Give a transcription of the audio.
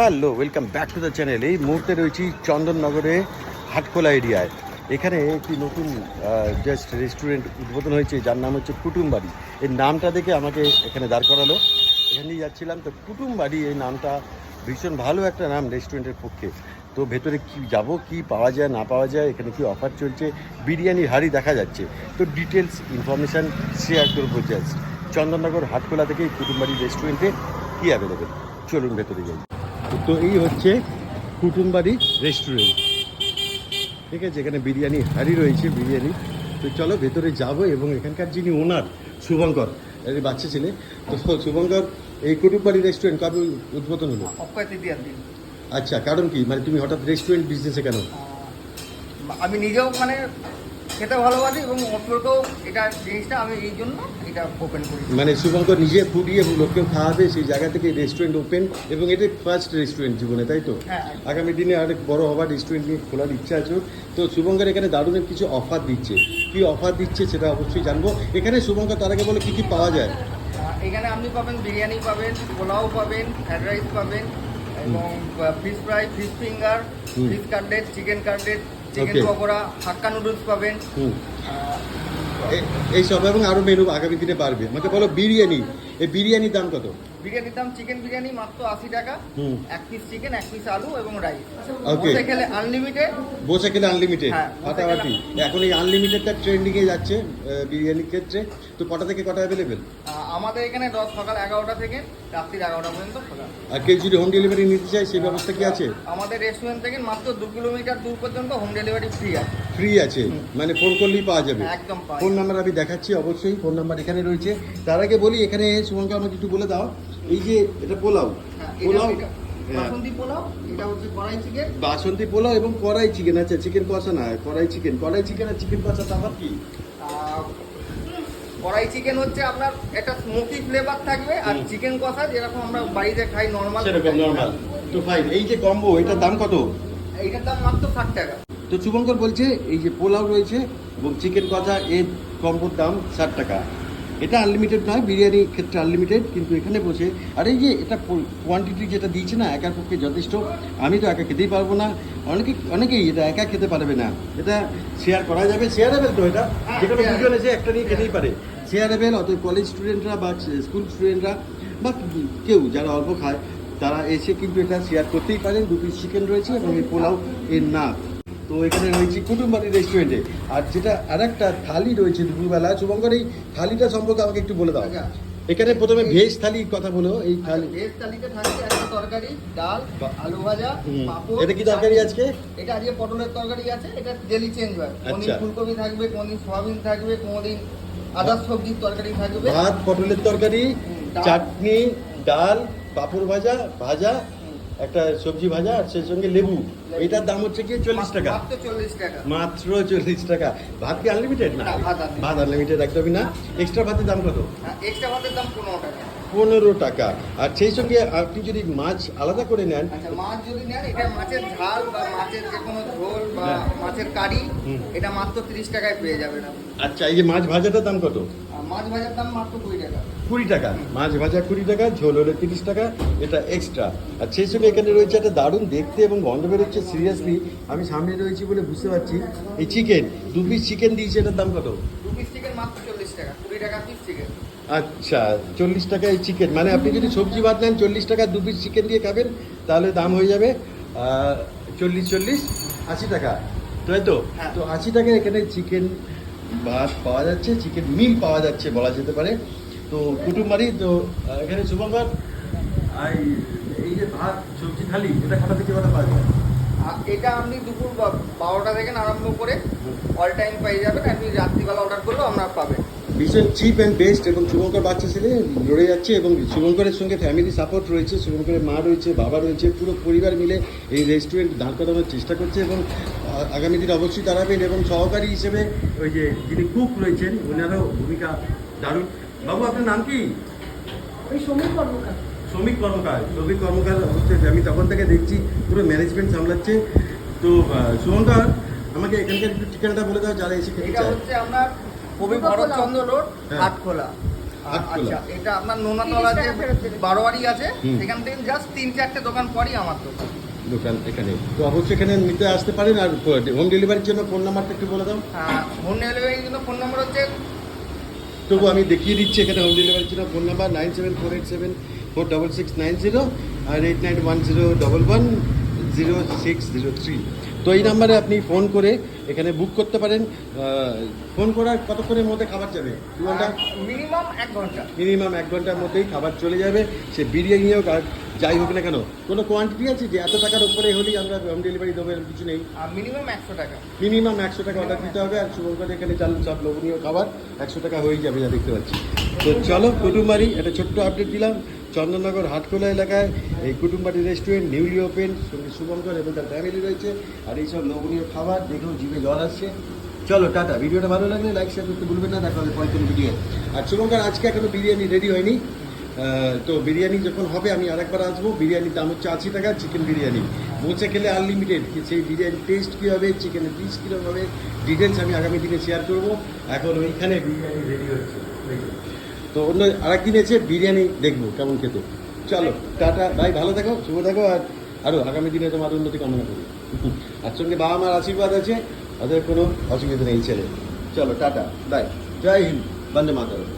Hello welcome back to the channel এই মুহূর্তে রয়েছি চন্দননগরে, হাটখোলা এরিয়ায়। এখানে একটি নতুন জাস্ট রেস্টুরেন্ট উদ্বোধন হয়েছে, যার নাম হচ্ছে কুটুমবাড়ি। এই নামটা দেখে আমাকে এখানে দাঁড় করালো। এখানে দিয়ে যাচ্ছিলাম, তো কুটুমবাড়ি, এই নামটা ভীষণ ভালো একটা নাম রেস্টুরেন্টের পক্ষে। তো ভেতরে কি যাব, কি পাওয়া যায়, না পাওয়া যায়, এখানে কি অফার চলছে, বিরিয়ানির হাড়ি দেখা যাচ্ছে। তো ডিটেলস ইনফরমেশান শেয়ার করব জাস্ট চন্দননগর, হাটখোলা থেকে কুটুমবাড়ি রেস্টুরেন্টে কী অ্যাভেলেবেল চলুন ভেতরে যাই। তো এই হচ্ছে কুটুমবাড়ি রেস্টুরেন্ট ঠিক আছে এখানে বিরিয়ানি হাড়ি রয়েছে বিরিয়ানি। তো চলো ভেতরে যাব এবং এখানকার যিনি ওনার শুভঙ্কর এই বাচ্চা ছেলে তো শুভঙ্কর এই কুটুমবাড়ি রেস্টুরেন্ট কবে উদ্বোধন হলো? আচ্ছা কারণ কি? মানে তুমি হঠাৎ রেস্টুরেন্ট বিজনেসে কেন? আমি নিজেও মানে খেতে ভালোবাসি এবং অপরকেও এটা জিনিসটা আমি এই জন্য এটা ওপেন করি। মানে শুভঙ্কর নিজে ফুটিয়ে লোককে খাওয়াবে সেই জায়গা থেকে রেস্টুরেন্ট ওপেন এবং এটা ফার্স্ট রেস্টুরেন্ট জীবনে তাই তো? হ্যাঁ আগামী দিনে আরেক বড় হবার রেস্টুরেন্ট নিয়ে খোলার ইচ্ছা আছে তো শুভঙ্কর এখানে দারুণের কিছু অফার দিচ্ছে। কি অফার দিচ্ছে সেটা অবশ্যই জানব। এখানে শুভঙ্কর তার আগে বলে কি কি পাওয়া যায়? এখানে আপনি পাবেন বিরিয়ানি পাবেন পোলাও পাবেন ফ্রাইড রাইস পাবেন এবং fish fry fish finger. Fish cutlet chicken cutlet chicken. Pakora hakka noodles পাবেন। এই এইসব এবং আরও মেনু আগামী দিনে বাড়বে। আমাকে বলো বিরিয়ানি। এই বিরিয়ানির দাম কত? বিরিয়ানির দাম চিকেন বিরিয়ানি মাত্র আশি টাকা। হুম। এক পিস চিকেন এক পিস আলু এবং রাইস. বসে খেলে আনলিমিটেড বসে খেলে আনলিমিটেড হ্যাঁ, ফাটাফাটি এখন এই আনলিমিটেডটা ট্রেন্ডিংয়ে যাচ্ছে বিরিয়ানির ক্ষেত্রে। তো কটা থেকে কটা অ্যাভেলেবেল আমাদের এখানে দশ সকাল এগারোটা থেকে রাত্রির এগারোটা পর্যন্ত খোলা। আর কেউ যদি হোম ডেলিভারি নিতে চায় সেই ব্যবস্থা কি আছে? আমাদের রেস্টুরেন্ট থেকে মাত্র দু কিলোমিটার দূর পর্যন্ত হোম ডেলিভারি ফ্রি আছে। ফ্রি আছে? মানে ফোন করলেই পাওয়া যাবে? একদম ফোন নাম্বার আমি দেখাচ্ছি অবশ্যই ফোন নাম্বার এখানে রয়েছে। তার আগে বলি এখানে সুমনকে আমাকে একটু বলে দাও। এই যে এটা পোলাও। হ্যাঁ, পোলাও? এটা- এটা বাসন্তী পোলাও এটা হচ্ছে কড়াই চিকেন বাসন্তী পোলাও এবং কড়াই চিকেন আচ্ছা চিকেন কষা না কড়াই চিকেন কড়াই চিকেন আর চিকেন কষা তারপর কি? কড়াই চিকেন হচ্ছে আপনার একটা স্মোকি ফ্লেভার থাকবে আর চিকেন কষা যেরকম আমরা বাড়িতে খাই নর্মাল সেরকম নর্মাল তো ফাইন এই যে কম্বো এটার দাম কত? এইটার দাম মাত্র ষাট টাকা। তো শুভঙ্কর বলছে এই যে পোলাও রয়েছে এবং চিকেন কষা এর কম্বোর দাম ষাট টাকা। এটা আনলিমিটেড নয় বিরিয়ানির ক্ষেত্রে আনলিমিটেড কিন্তু এখানে বসে আর এই যে এটা কোয়ান্টিটি যেটা দিয়েছে না একার পক্ষে যথেষ্ট আমি তো একা খেতেই পারব না। অনেকে অনেকেই এটা একা খেতে পারবে না। এটা শেয়ার করা যাবে শেয়ারেবেল তো এটা। হ্যাঁ, যে কোনো দুজন এসে একটা নিয়ে খেতেই পারে। শেয়ারেবেল অত কলেজ স্টুডেন্টরা বা স্কুল স্টুডেন্টরা বা কেউ যারা অল্প খায় তারা এসে কিন্তু এটা শেয়ার করতেই পারেন। দু পিস চিকেন রয়েছে এবং এই পোলাও এর নাম তো এখানে রয়েছে কুটুমবাড়ি রেস্টুরেন্টে আর যেটা আর একটা থালি রয়েছে দুপুরবেলা শুভঙ্কর এই থালিটা সম্পর্কে আমাকে একটু বলে দাও আচ্ছা। এখানে প্রথমে ভেজ থালির কথা বলো এই থালি ভেজ থালিতে থাকছে একটা তরকারি ডাল। আলু ভাজা। পাঁপড় এটা কি তরকারি আজকে এটা আজকে পটলের তরকারি আছে এটা ডেলি চেঞ্জ হয় কোনদিন আচ্ছা। ফুলকপি থাকবে কোনদিন সোয়াবিন থাকবে কোনদিন আদার সবজির তরকারি থাকবে ভাত পটলের তরকারি চাটনি ডাল পাঁপড় ভাজা ভাজা একটা সবজি ভাজা আর সেই সঙ্গে লেবু এটার দাম হচ্ছে কি চল্লিশ টাকা। মাত্র চল্লিশ টাকা। মাত্র চল্লিশ টাকা। ভাত কি আনলিমিটেড না? ভাত আনলিমিটেড একদমই না। এক্সট্রা ভাতের দাম কত? এক্সট্রা ভাতের দাম পনেরো টাকা। পনেরো টাকা। আর সেই সঙ্গে আপনি যদি মাছ আলাদা করে নেন আচ্ছা মাছ যদি নেন এটা মাছের ঝাল বা মাছের যে কোনো ঝোল বা হ্যাঁ। মাছের কারি। এটা মাত্র তিরিশ টাকায় পেয়ে যাবেন আচ্ছা এই যে মাছ ভাজাটার দাম কত? মাছ ভাজার দাম মাত্র কুড়ি টাকা। কুড়ি টাকা। মাছ ভাজা কুড়ি টাকা ঝোল হলে তিরিশ টাকা এটা এক্সট্রা আর সেই সঙ্গে এখানে রয়েছে একটা দারুণ দেখতে এবং গন্ধ বেরোচ্ছে সিরিয়াসলি আমি সামনে রয়েছি বলে বুঝতে পারছি। এই চিকেন দু পিস চিকেন দিয়েছে এটার দাম কত? দু পিস চিকেন মাত্র চল্লিশ টাকা কুড়ি টাকা পিস চিকেন আচ্ছা চল্লিশ টাকা এই চিকেন মানে আপনি যদি সবজি ভাত নেন চল্লিশ টাকা দু পিস চিকেন দিয়ে খাবেন তাহলে দাম হয়ে যাবে চল্লিশ চল্লিশ আশি টাকা। তাই তো? হ্যাঁ। তো আশি টাকা এখানে চিকেন ভাত পাওয়া যাচ্ছে চিকেন মিল পাওয়া যাচ্ছে বলা যেতে পারে। তো কুটুমবাড়ি তো এখানে শুভঙ্কর। আর এই যে ভাত সবজি থালি এটা কটা থেকে কটা পাওয়া যায়? এটা আপনি দুপুর বারোটা থেকে আরম্ভ করে অল টাইম পেয়ে যাবেন আপনি রাত্রিবেলা অর্ডার করলেও আপনারা পাবেন। ভীষণ চিপ অ্যান্ড বেস্ট এবং শুভঙ্কর বাচ্চা ছেলে লড়ে যাচ্ছে এবং শুভঙ্করের সঙ্গে ফ্যামিলি সাপোর্ট রয়েছে শুভঙ্করের মা রয়েছে বাবা রয়েছে পুরো পরিবার মিলে এই রেস্টুরেন্ট দাঁড় করানোর চেষ্টা করছে এবং আগামী দিনে অবশ্যই দাঁড়াবেন এবং সহকারী হিসেবে ওই যে যিনি কুক রয়েছেন ওনারও ভূমিকা দারুণ। বাবু আপনার নাম কি? ওই সমীর কর্মকার। শ্রমিক কর্মকার শ্রমিক কর্মকার হচ্ছে আমি তখন থেকে দেখছি পুরো ম্যানেজমেন্ট সামলাচ্ছে। তো শুভঙ্কর আমাকে এখানকার একটু ঠিকানাটা বলে দাও যারা এসে খেতে এটা চায়। হচ্ছে আপনার কবি ভরতচন্দ্র রোড হ্যাঁ। হাটখোলা। হাটখোলা। আচ্ছা এটা আপনার নোনাতলা যে টাকা বারোয়ারি আছে। সেখান থেকে জাস্ট তিন চারটে দোকান পরই আমার দোকান। দোকান এখানে। তো অবশ্যই এখানে নিতে আসতে পারেন আর হোম ডেলিভারির জন্য ফোন নাম্বারটা একটু বলে দাও। হোম ডেলিভারির জন্য ফোন নম্বর হচ্ছে তবু আমি দেখিয়ে দিচ্ছি এখানে হোম ডেলিভারির জন্য phone number nine seven four eight seven four double six nine zero আর eight nine one zero double one zero six zero three তো এই নাম্বারে আপনি ফোন করে এখানে বুক করতে পারেন। ফোন করার কতক্ষণের মধ্যে খাবার যাবে? দু ঘণ্টা? মিনিমাম এক ঘণ্টা। মিনিমাম এক ঘণ্টার মধ্যেই খাবার চলে যাবে। সে বিরিয়ানি হোক আর যাই হোক না কেন কোনো কোয়ান্টিটি আছে যে এত টাকার উপরে হলেই আমরা হোম ডেলিভারি দেবো এরকম কিছু নেই? আর মিনিমাম একশো টাকা। মিনিমাম একশো টাকা অর্ডার দিতে হবে আর শুভঙ্কর এখানে চাল সব লোভনীয় খাবার একশো টাকা হয়েই যাবে যা দেখতে পাচ্ছি। তো চলো কুটুমবাড়ি একটা ছোট্ট আপডেট দিলাম। চন্দননগর হাটখোলা এলাকায় এই Kutumbari restaurant, newly open Shubhankar এবং তার ফ্যামিলি রয়েছে। আর এইসব লোভনীয় খাবার দেখেও জিভে জল আসছে। চলো, টাটা। ভিডিওটা ভালো লাগলে লাইক শেয়ার করতে ভুলবেন না। দেখা হবে কোনো ভিডিও আর শুভঙ্কর আজকে এখনও বিরিয়ানি রেডি হয়নি। তো বিরিয়ানি যখন হবে, আমি আরেকবার আসব। বিরিয়ানির দাম হচ্ছে আশি টাকা চিকেন বিরিয়ানি। বসে খেলে আনলিমিটেড সেই বিরিয়ানি টেস্ট কী হবে চিকেনের পিস কীরকম হবে ডিটেলস আমি আগামী দিনে শেয়ার করব। এখন ওইখানে বিরিয়ানি রেডি হচ্ছে। তো অন্য আরেকদিন এসে বিরিয়ানি দেখব, কেমন খেতে। চলো, টাটা ভাই ভালো থাকো, শুভ থাকো, আর আরও আগামী দিনে তোমার উন্নতি কামনা করি। আর সঙ্গে বাবা মার আশীর্বাদ আছে, ওদের কোনো অসুবিধা নেই ছেলে। চলো, টাটা, বাই। জয় হিন্দ, বন্দে মাতারম।